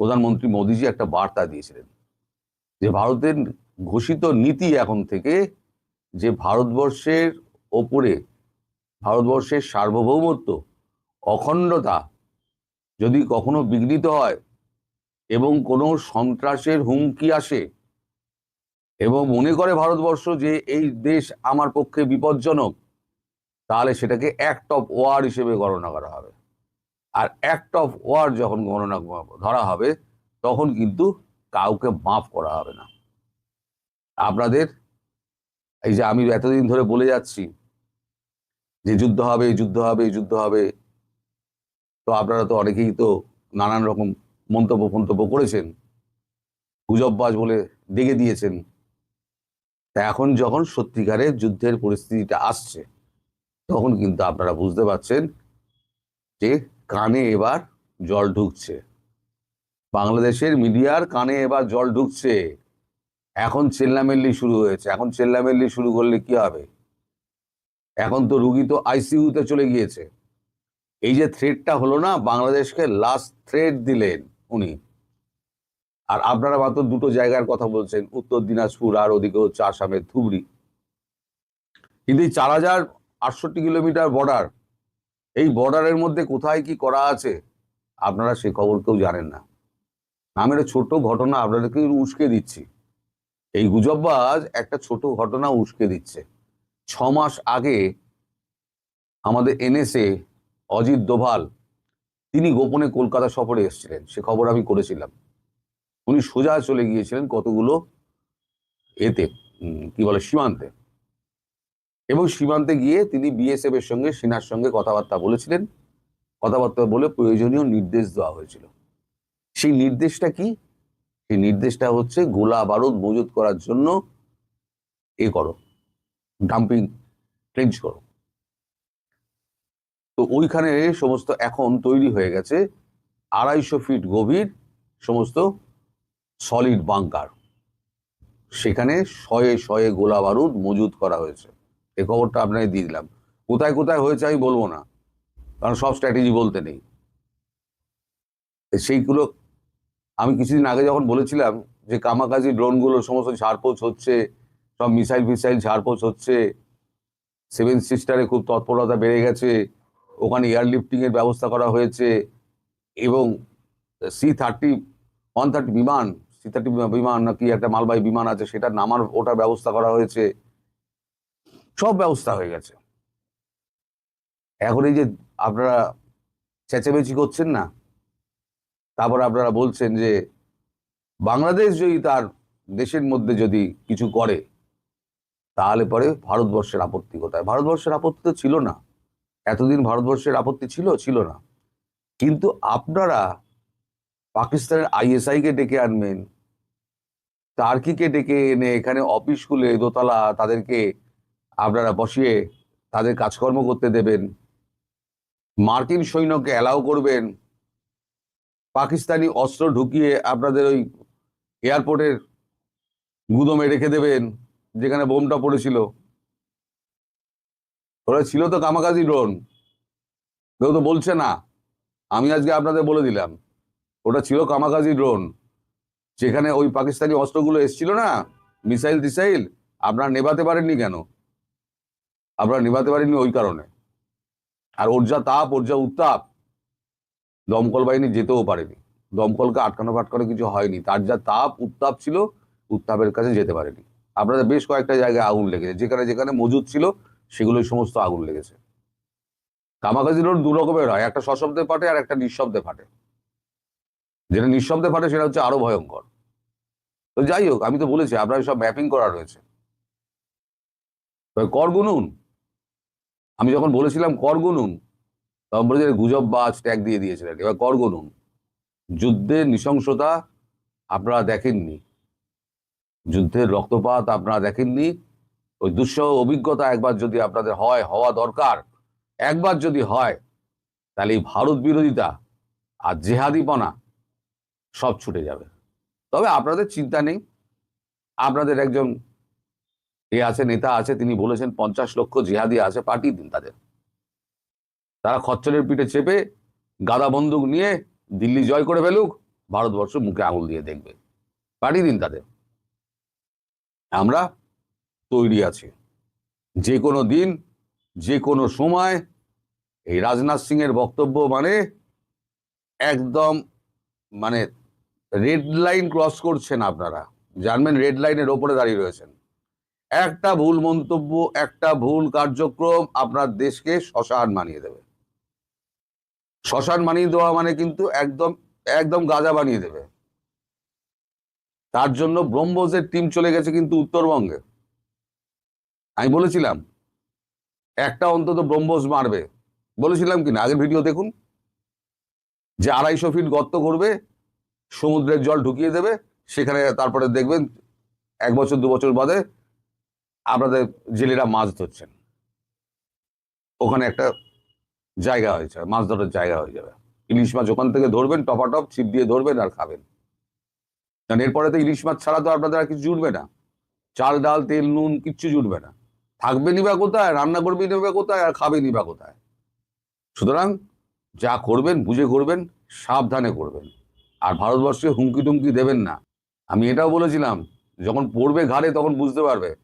প্রধানমন্ত্রী মোদীজি একটা বার্তা দিয়েছিলেন যে ভারতের ঘোষিত নীতি এখন থেকে যে ভারতবর্ষের ওপরে, ভারতবর্ষের সার্বভৌমত্ব, অখণ্ডতা যদি কখনো বিঘ্নিত হয় এবং কোনো সন্ত্রাসের হুমকি আসে এবং মনে করে ভারতবর্ষ যে এই দেশ আমার পক্ষে বিপজ্জনক, তাহলে সেটাকে অ্যাক্ট অফ ওয়ার হিসেবে গণনা করা হবে। আর অ্যাক্ট অফ ওয়ার যখন গণনা ধরা হবে, তখন কিন্তু কাউকে মাফ করা হবে না। আপনাদের, এই যে আমি এতদিন ধরে বলে যাচ্ছি যে যুদ্ধ হবে যুদ্ধ হবে যুদ্ধ হবে, তো আপনারা তো অনেকেই তো নানান রকম মন্তব্য ফন্তব্য করেছেন, গুজববাজ বলে ডেকে দিয়েছেন। তা এখন যখন সত্যিকারের যুদ্ধের পরিস্থিতিটা আসছে, তখন কিন্তু আপনারা বুঝতে পারছেন যে কানে এবার জল ঢুকছে। বাংলাদেশের মিডিয়ার কানে এবার জল ঢুকছে। এখন চেল্লামেল্লি শুরু হয়েছে। এখন চেল্লামেল্লি শুরু করলে কি হবে? এখন তো রুগী তো আইসিইউতে চলে গিয়েছে। এই যে থ্রেডটা হলো না, বাংলাদেশকে লাস্ট থ্রেড দিলেন উনি। আর আপনারা মাত্র দুটো জায়গার কথা বলছেন, উত্তর দিনাজপুর আর ওদিকে হচ্ছে আসামের ধুবড়ি। কিন্তু এই চার হাজার আটষট্টি কিলোমিটার বর্ডার এই বর্ডারের মধ্যে কোথায় কি করা আছে, আপনারা সে খবর কেউ জানেন না। আমি একটা ছোট ঘটনা আপনাদেরকে উস্কে দিচ্ছি। এই গুজববাজ একটা ছোট ঘটনা উস্কে দিচ্ছে। ছ মাস আগে আমাদের এনএসএ অজিত দোভাল, তিনি গোপনে কলকাতা সফরে এসেছিলেন। সে খবর আমি করেছিলাম। উনি সোজা চলে গিয়েছিলেন কতগুলো এতে কি বলে, সীমান্তে। এবং সীমান্তে গিয়ে তিনি বিএসএফ এর সঙ্গে সেনার সঙ্গে কথাবার্তা বলেছিলেন। কথাবার্তা বলে প্রয়োজনীয় নির্দেশ দেওয়া হয়েছিল। সেই নির্দেশটা কি? সেই নির্দেশটা হচ্ছে গোলা বারুদ মজুত করার জন্য এ করো ডাম্পিং ট্রেঞ্চ করো। তো ওইখানে সমস্ত এখন তৈরি হয়ে গেছে আড়াইশো ফিট গভীর সমস্ত সলিড বাংকার সেখানে শয়ে শয়ে গোলা বারুদ মজুত করা হয়েছে। এ খবরটা আপনাকে দিয়ে দিলাম। কোথায় কোথায় হয়েছে আমি বলব না, কারণ সব স্ট্র্যাটেজি বলতে নেই। সেইগুলো আমি কিছুদিন আগে যখন বলেছিলাম যে কামাকাজি ড্রোনগুলো সমস্ত ঝাড়পোছ হচ্ছে, সব মিসাইল ফিসাইল ঝাড়পোছ হচ্ছে, সেভেন সিস্টারে খুব তৎপরতা বেড়ে গেছে, ওখানে এয়ারলিফটিং এর ব্যবস্থা করা হয়েছে এবং সি থার্টি ওয়ান থার্টি বিমান সি থার্টি বিমান নাকি একটা মালবাহী বিমান আছে সেটা নামার ওটার ব্যবস্থা করা হয়েছে। সব ব্যবস্থা হয়ে গেছে। এখন এই যে আপনারা চেঁচামেচি করছেন না, তারপর আপনারা বলছেন যে বাংলাদেশ যদি তার দেশের মধ্যে যদি কিছু করে, তাহলে পরে ভারতবর্ষের আপত্তি কোথায়? ভারতবর্ষের আপত্তি তো ছিল না। এতদিন ভারতবর্ষের আপত্তি ছিল ছিল না। কিন্তু আপনারা পাকিস্তানের আইএসআই কে ডেকে আনবেন, টার্কিকে ডেকে এনে এখানে অফিস খুলে দোতলা, তাদেরকে আপনারা বসিয়ে তাদের কাজকর্ম করতে দেবেন। মার্কিন সৈন্যকে অ্যালাউ করবেন। পাকিস্তানি অস্ত্র ঢুকিয়ে আপনাদের ওই এয়ারপোর্টের গুদমে রেখে দেবেন, যেখানে বোমটা পড়েছিল। ওরা ছিল তো কামাকাজি ড্রোন। কেউ তো বলছে না। আমি আজকে আপনাদের বলে দিলাম, ওটা ছিল কামাকাজি ড্রোন। যেখানে ওই পাকিস্তানি অস্ত্রগুলো এসছিল না? মিসাইল টিসাইল আপনারা নেভাতে পারেননি কেন? আপনারা নেভাতে পারেননি ওই কারণে। আর ওর যা তাপ, ওর যা উত্তাপ, দমকল বাহিনী যেতেও পারেনি। দমকলকে আটকানো ফাটকানো কিছু হয়নি। তার যা তাপ, উত্তাপ ছিল, উত্তাপের কাছে যেতে পারেনি। আপনাদের বেশ কয়েকটা জায়গায় আগুন লেগেছে। যেখানে যেখানে মজুদ ছিল, সেগুলোই সমস্ত আগুন লেগেছে। কামাকাজি রোড দু রকমের হয়। একটা সশব্দে ফাটে আর একটা নিঃশব্দে ফাটে। যেটা নিঃশব্দে ফাটে, সেটা হচ্ছে আরও ভয়ঙ্কর। তো যাই হোক, আমি তো বলেছি, আপনার সব ম্যাপিং করা রয়েছে। তবে কর গুনুন। আমি যখন বলেছিলাম, কর গুনুন, তখন বলেছে গুজব বাজ ট্যাগ দিয়ে দিয়েছিলেন এবার কর গুনুন। যুদ্ধের নৃশংসতা আপনারা দেখেননি। যুদ্ধের রক্তপাত আপনারা দেখেননি। ওই দুঃসহ অভিজ্ঞতা একবার যদি আপনাদের হয়, হওয়া দরকার, একবার যদি হয়, তাহলে এই ভারত বিরোধিতা আর জেহাদিপনা সব ছুটে যাবে। তবে আপনাদের চিন্তা নেই। আপনাদের একজন এ আছে নেতা আছে, তিনি বলেছেন পঞ্চাশ লক্ষ জেহাদি আছে, পাঠিয়ে দিন তাদের। তারা খচ্চরের পিঠে চেপে গাদা বন্দুক নিয়ে দিল্লি জয় করে ফেলুক, ভারতবর্ষ মুখে আঙুল দিয়ে দেখবে। পাঠিয়ে দিন তাদের। আমরা তৈরি আছি। যে কোনো দিন, যে কোনো সময়, এই রাজনাথ সিং এর বক্তব্য মানে একদম মানে রেড লাইন ক্রস করছেন আপনারা। জানবেন রেড লাইনের ওপরে দাঁড়িয়ে রয়েছেন। একটা ভুল মন্তব্য, একটা ভুল কার্যক্রম আপনার দেশকে শ্মশান মানিয়ে দেবে। শ্মশান মানিয়ে দেওয়া মানে কিন্তু একদম একদম গাজা বানিয়ে দেবে। তার জন্য ব্রহ্মোসের টিম চলে গেছে কিন্তু উত্তরবঙ্গে। আমি বলেছিলাম, একটা অন্তত ব্রহ্মোস মারবে। বলেছিলাম কি না আগের ভিডিও দেখুন। যে আড়াইশো ফিট গর্ত করবে, সমুদ্রের জল ঢুকিয়ে দেবে, সেখানে তারপরে দেখবেন এক বছর, দু বছর বাদে আপনাদের জেলেরা মাছ ধরছেন। ওখানে একটা জায়গা হয়েছে মাছ ধরার জায়গা হয়ে যাবে। ইলিশ মাছ ওখান থেকে ধরবেন, টপাটপ, ছিপ দিয়ে ধরবেন আর খাবেন। কারণ এরপরে তো ইলিশ মাছ ছাড়া তো আপনাদের আর কিছু জুটবে না। চাল, ডাল, তেল, নুন কিচ্ছু জুটবে না। থাকবে নিবা কোথায়, রান্না করবে নিবা কোথায় আর খাবে নিবা কোথায়। সুতরাং যা করবেন, বুঝে করবেন, সাবধানে করবেন। আর ভারতবর্ষে হুমকি টুমকি দেবেন না। আমি এটাও বলেছিলাম, যখন পড়বে ঘাড়ে তখন বুঝতে পারবে।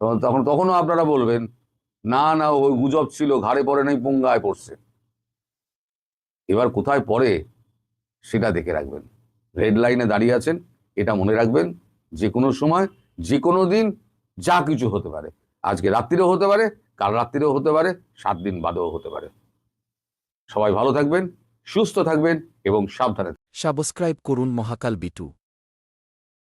তখন তখনও আপনারা বলবেন, না না, ওই গুজব ছিল, ঘাড়ে পড়ে নাই, পঙ্গায় পড়ছে। এবার কোথায় পড়ে, সেটা দেখে রাখবেন। রেড লাইনে দাঁড়িয়ে আছেন, এটা মনে রাখবেন যে কোনো সময় যে কোনো দিন, যা কিছু হতে পারে। আজকে রাত্রিরেও হতে পারে, কাল রাত্রিরেও হতে পারে, সাত দিন বাদেও হতে পারে। সবাই ভালো থাকবেন, সুস্থ থাকবেন এবং সাবধানে সাবস্ক্রাইব করুন মহাকাল বিটু।